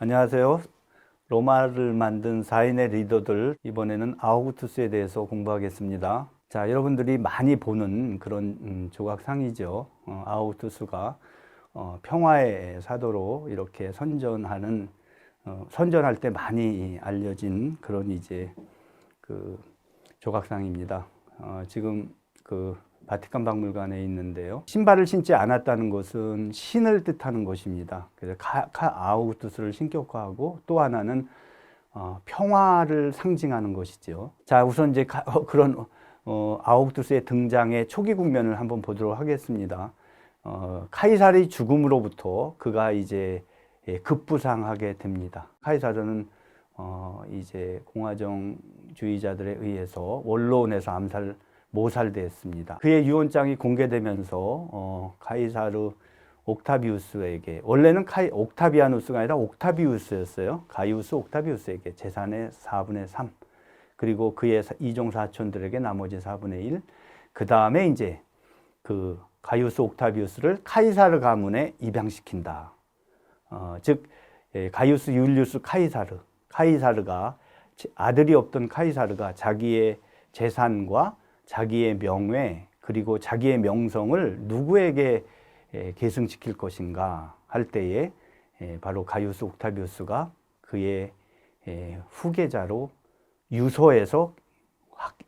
안녕하세요. 로마를 만든 사인의 리더들 이번에는 아우구투스에 대해서 공부하겠습니다. 자, 여러분들이 많이 보는 그런 음, 조각상이죠. 어, 아우구투스가 어, 평화의 사도로 이렇게 선전하는 어, 선전할 때 많이 알려진 그런 이제 그 조각상입니다. 어, 지금 그 바티칸 박물관에 있는데요. 신발을 신지 않았다는 것은 신을 뜻하는 것입니다. 그래서 카, 카 아우구투스를 신격화하고 또 하나는 어, 평화를 상징하는 것이죠. 자, 우선 이제 가, 어, 그런 어, 아우구투스의 등장의 초기 국면을 한번 보도록 하겠습니다. 어, 카이사르의 죽음으로부터 그가 이제 예, 급부상하게 됩니다. 카이사르는 어, 이제 공화정주의자들에 의해서 원로원에서 암살 모살됐습니다. 그의 유언장이 공개되면서 어, 카이사르 옥타비우스에게 원래는 카이, 옥타비아누스가 아니라 옥타비우스였어요. 가이우스 옥타비우스에게 재산의 4분의 3 그리고 그의 이종 사촌들에게 나머지 4분의 1. 그 다음에 이제 그 가이우스 옥타비우스를 카이사르 가문에 입양시킨다. 어, 즉 예, 가이우스 율리우스 카이사르 카이사르가 아들이 없던 카이사르가 자기의 재산과 자기의 명예 그리고 자기의 명성을 누구에게 예, 계승시킬 것인가 할 때에 예, 바로 가이우스 옥타비우스가 그의 예, 후계자로 유서에서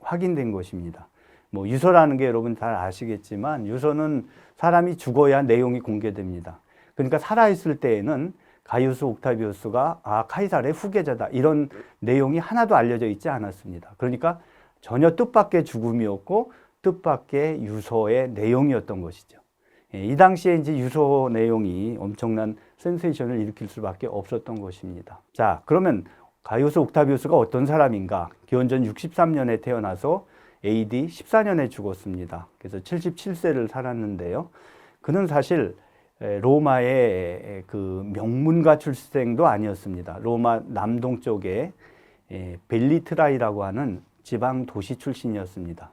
확인된 것입니다. 뭐 유서라는 게 여러분 잘 아시겠지만 유서는 사람이 죽어야 내용이 공개됩니다. 그러니까 살아 있을 때에는 가이우스 옥타비우스가 아 카이사르의 후계자다 이런 내용이 하나도 알려져 있지 않았습니다. 그러니까 전혀 뜻밖의 죽음이었고 뜻밖의 유서의 내용이었던 것이죠. 예, 이 당시에 이제 유서 내용이 엄청난 센세이션을 일으킬 수밖에 없었던 것입니다. 자, 그러면 가이우스 옥타비우스가 어떤 사람인가? 기원전 63년에 태어나서 AD 14년에 죽었습니다. 그래서 77세를 살았는데요. 그는 사실 로마의 그 명문가 출생도 아니었습니다. 로마 남동쪽에 벨리트라이라고 하는 지방 도시 출신이었습니다.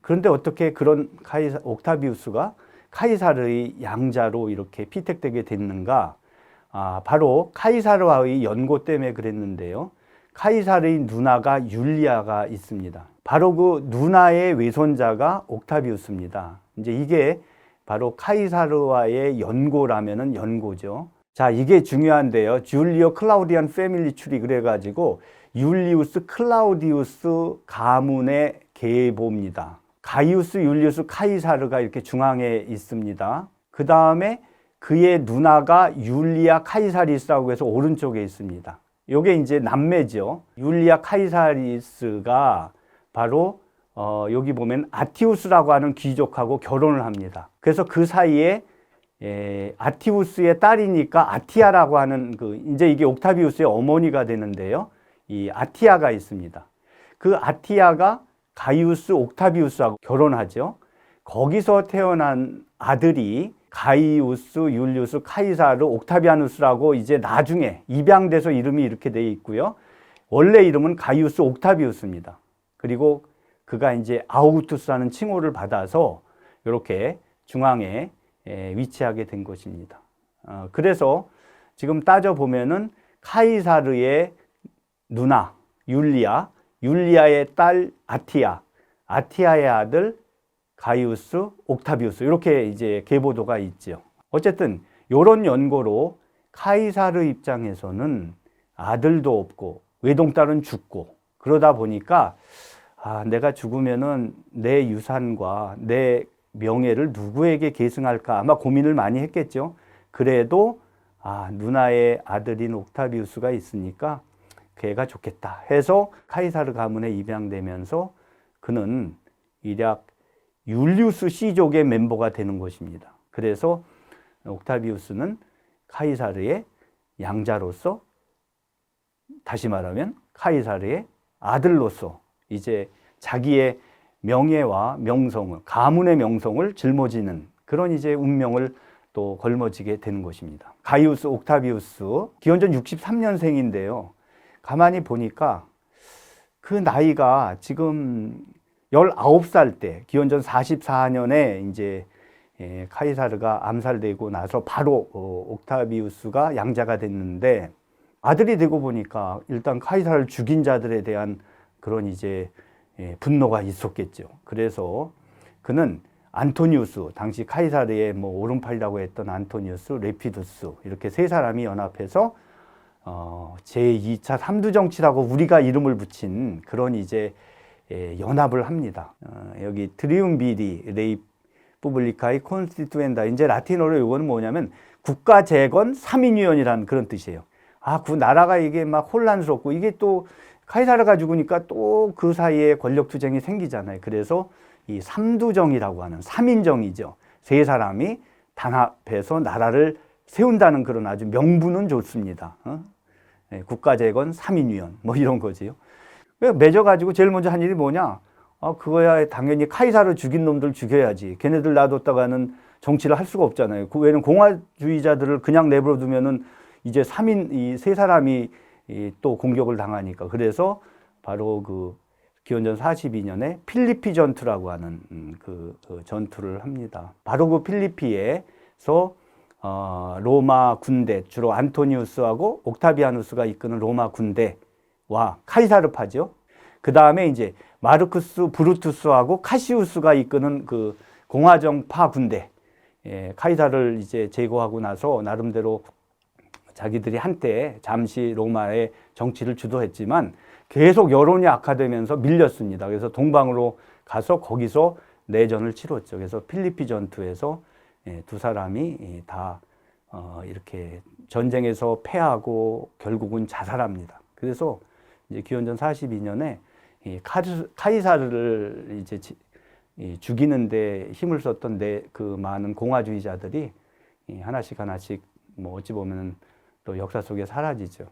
그런데 어떻게 그런 카이사, 옥타비우스가 카이사르의 양자로 이렇게 피택되게 됐는가? 아, 바로 카이사르와의 연고 때문에 그랬는데요. 카이사르의 누나가 율리아가 있습니다. 바로 그 누나의 외손자가 옥타비우스입니다. 이제 이게 바로 카이사르와의 연고라면은 연고죠. 자, 이게 중요한데요. 줄리오 클라우디안 패밀리 추리 그래가지고 율리우스 클라우디우스 가문의 계보입니다. 가이우스 율리우스 카이사르가 이렇게 중앙에 있습니다. 그 다음에 그의 누나가 율리아 카이사리스라고 해서 오른쪽에 있습니다. 요게 이제 남매죠. 율리아 카이사리스가 바로 어, 여기 보면 아티우스라고 하는 귀족하고 결혼을 합니다. 그래서 그 사이에 예, 아티우스의 딸이니까 아티아라고 하는 그 이제 이게 옥타비우스의 어머니가 되는데요. 이 아티아가 있습니다. 그 아티아가 가이우스 옥타비우스하고 결혼하죠. 거기서 태어난 아들이 가이우스, 율리우스, 카이사르, 옥타비아누스라고 이제 나중에 입양돼서 이름이 이렇게 돼 있고요. 원래 이름은 가이우스 옥타비우스입니다. 그리고 그가 이제 아우구투스라는 칭호를 받아서 이렇게 중앙에 위치하게 된 것입니다. 어, 그래서 지금 따져 보면은 카이사르의 누나 율리아, 율리아의 딸 아티아, 아티아의 아들 가이우스, 옥타비우스 이렇게 이제 계보도가 있죠. 어쨌든 이런 연고로 카이사르 입장에서는 아들도 없고 외동딸은 죽고 그러다 보니까 아, 내가 죽으면은 내 유산과 내 명예를 누구에게 계승할까 아마 고민을 많이 했겠죠. 그래도 아, 누나의 아들인 옥타비우스가 있으니까 걔가 좋겠다 해서 카이사르 가문에 입양되면서 그는 일약 율리우스 씨족의 멤버가 되는 것입니다. 그래서 옥타비우스는 카이사르의 양자로서 다시 말하면 카이사르의 아들로서 이제 자기의 명예와 명성을 가문의 명성을 짊어지는 그런 이제 운명을 또 걸머지게 되는 것입니다. 가이우스 옥타비우스 기원전 63년생인데요. 가만히 보니까 그 나이가 지금 19살 때 기원전 44년에 이제 예, 카이사르가 암살되고 나서 바로 어, 옥타비우스가 양자가 됐는데 아들이 되고 보니까 일단 카이사를 죽인 자들에 대한 그런 이제 예, 분노가 있었겠죠. 그래서 그는 안토니우스, 당시 카이사르의 뭐 오른팔이라고 했던 안토니우스, 레피두스 이렇게 세 사람이 연합해서 어, 제2차 삼두 정치라고 우리가 이름을 붙인 그런 이제 예, 연합을 합니다. 어, 여기 트리움비리 레이 푸블리카이 콘스티투엔다. 이제 라틴어로 이거는 뭐냐면 국가 재건 3인위원이라는 그런 뜻이에요. 아, 그 나라가 이게 막 혼란스럽고 이게 또 카이사르가 죽으니까 또 그 사이에 권력 투쟁이 생기잖아요. 그래서 이 삼두정이라고 하는 삼인정이죠. 세 사람이 단합해서 나라를 세운다는 그런 아주 명분은 좋습니다. 어? 예, 국가재건 3인위원 뭐 이런 거지요. 왜 맺어가지고 제일 먼저 한 일이 뭐냐? 아, 그거야 당연히 카이사를 죽인 놈들 죽여야지. 걔네들 놔뒀다가는 정치를 할 수가 없잖아요. 그 외에는 공화주의자들을 그냥 내버려 두면은 이제 3인 이 세 사람이 이 또 공격을 당하니까. 그래서 바로 그 기원전 42년에 필리피 전투라고 하는 음, 그, 그 전투를 합니다. 바로 그 필리피에서 어, 로마 군대 주로 안토니우스하고 옥타비아누스가 이끄는 로마 군대와 카이사르파죠. 그 다음에 이제 마르크스 브루투스하고 카시우스가 이끄는 그 공화정파 군대 예, 카이사를 이제 제거하고 나서 나름대로 자기들이 한때 잠시 로마의 정치를 주도했지만 계속 여론이 악화되면서 밀렸습니다. 그래서 동방으로 가서 거기서 내전을 치렀죠. 그래서 필리피 전투에서 예, 두 사람이 예, 다 어, 이렇게 전쟁에서 패하고 결국은 자살합니다. 그래서 이제 기원전 42년에 이 카르, 카이사르를 이제 죽이는데 힘을 썼던 내, 그 많은 공화주의자들이 이 하나씩 하나씩 뭐 어찌 보면 또 역사 속에 사라지죠.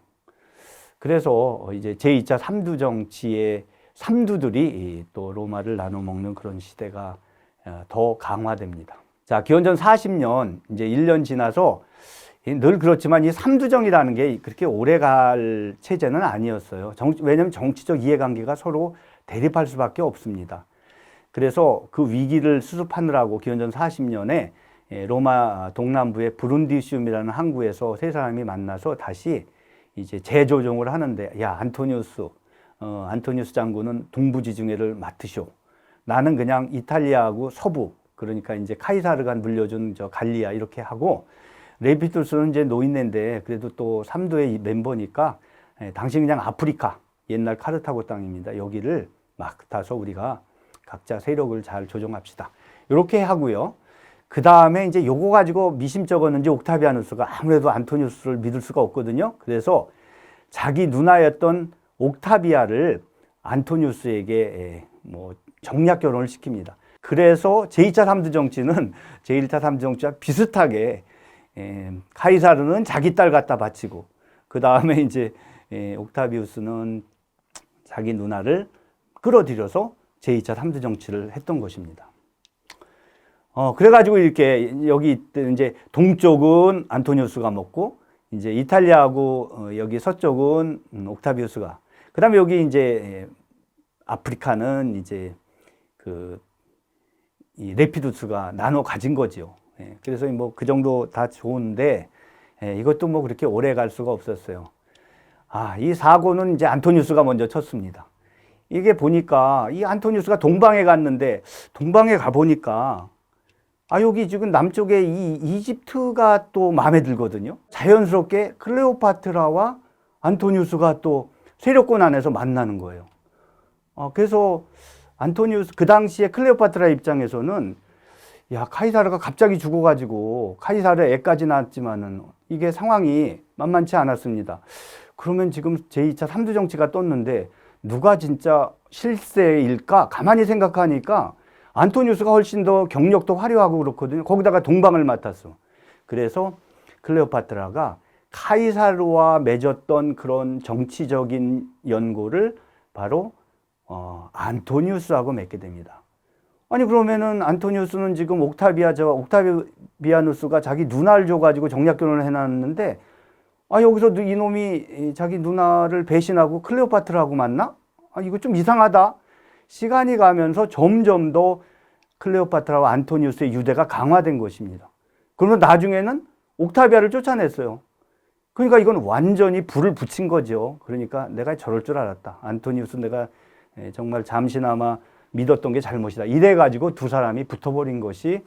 그래서 이제 제2차 삼두 정치의 삼두들이 또 로마를 나눠 먹는 그런 시대가 어, 더 강화됩니다. 자, 기원전 40년 이제 1년 지나서 늘 그렇지만 이 삼두정이라는 게 그렇게 오래 갈 체제는 아니었어요. 정, 왜냐하면 정치적 이해관계가 서로 대립할 수밖에 없습니다. 그래서 그 위기를 수습하느라고 기원전 40년에 예, 로마 동남부의 브룬디시움이라는 항구에서 세 사람이 만나서 다시 이제 재조정을 하는데 야 안토니우스 어, 안토니우스 장군은 동부 지중해를 맡으쇼. 나는 그냥 이탈리아하고 서부 그러니까 이제 카이사르가 물려준 저 갈리아 이렇게 하고 레피투스는 이제 노인네인데 그래도 또 삼도의 멤버니까 예, 당신 그냥 아프리카 옛날 카르타고 땅입니다. 여기를 맡아서 우리가 각자 세력을 잘 조정합시다. 이렇게 하고요. 그 다음에 이제 요거 가지고 미심쩍었는지 옥타비아누스가 아무래도 안토니우스를 믿을 수가 없거든요. 그래서 자기 누나였던 옥타비아를 안토니우스에게 예, 뭐 정략 결혼을 시킵니다. 그래서 제2차 삼두 정치는 제1차 삼두 정치와 비슷하게 예, 카이사르는 자기 딸 갖다 바치고 그 다음에 이제 예, 옥타비우스는 자기 누나를 끌어들여서 제2차 삼두 정치를 했던 것입니다. 어, 그래가지고 이렇게 여기 이제 동쪽은 안토니우스가 먹고 이제 이탈리아하고 어, 여기 서쪽은 음, 옥타비우스가 그 다음에 여기 이제 아프리카는 이제 그이 레피두스가 나눠 가진 거죠. 예, 그래서 뭐 그 정도 다 좋은데 예, 이것도 뭐 그렇게 오래 갈 수가 없었어요. 아, 이 사고는 이제 안토니우스가 먼저 쳤습니다. 이게 보니까 이 안토니우스가 동방에 갔는데 동방에 가 보니까 아 여기 지금 남쪽에 이 이집트가 또 마음에 들거든요. 자연스럽게 클레오파트라와 안토니우스가 또 세력권 안에서 만나는 거예요. 어, 그래서 안토니우스 그 당시에 클레오파트라 입장에서는 야 카이사르가 갑자기 죽어가지고 카이사르 애까지 낳았지만은 이게 상황이 만만치 않았습니다. 그러면 지금 제2차 삼두 정치가 떴는데 누가 진짜 실세일까? 가만히 생각하니까 안토니우스가 훨씬 더 경력도 화려하고 그렇거든요. 거기다가 동방을 맡았어. 그래서 클레오파트라가 카이사르와 맺었던 그런 정치적인 연고를 바로 어, 안토니우스하고 맺게 됩니다. 아니 그러면은 안토니우스는 지금 옥타비아 저 옥타비아누스가 자기 누나를 줘가지고 정략 결혼을 해놨는데 아 여기서 이놈이 자기 누나를 배신하고 클레오파트라고 만나? 아 이거 좀 이상하다. 시간이 가면서 점점 더 클레오파트라와 안토니우스의 유대가 강화된 것입니다. 그러면 나중에는 옥타비아를 쫓아냈어요. 그러니까 이건 완전히 불을 붙인 거죠. 그러니까 내가 저럴 줄 알았다. 안토니우스 내가 에, 정말 잠시나마 믿었던 게 잘못이다. 이래 가지고 두 사람이 붙어버린 것이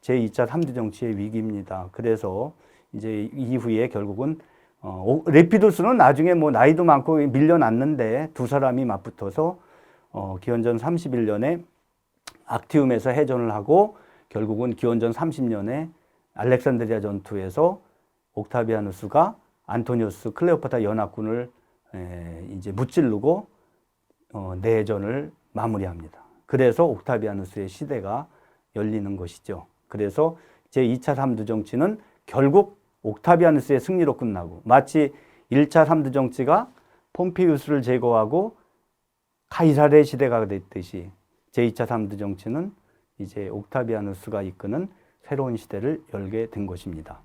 제 2차 3대 정치의 위기입니다. 그래서 이제 이후에 결국은 어, 오- 레피도스는 나중에 뭐 나이도 많고 밀려났는데 두 사람이 맞붙어서 어, 기원전 31년에 악티움에서 해전을 하고 결국은 기원전 30년에 알렉산드리아 전투에서 옥타비아누스가 안토니우스 클레오파타 연합군을 에, 이제 무찌르고 어, 내전을 마무리합니다. 그래서 옥타비아누스의 시대가 열리는 것이죠. 그래서 제 2차 삼두 정치는 결국 옥타비아누스의 승리로 끝나고 마치 1차 삼두 정치가 폼피우스를 제거하고 카이사르의 시대가 됐듯이 제2차 삼두 정치는 이제 옥타비아누스가 이끄는 새로운 시대를 열게 된 것입니다.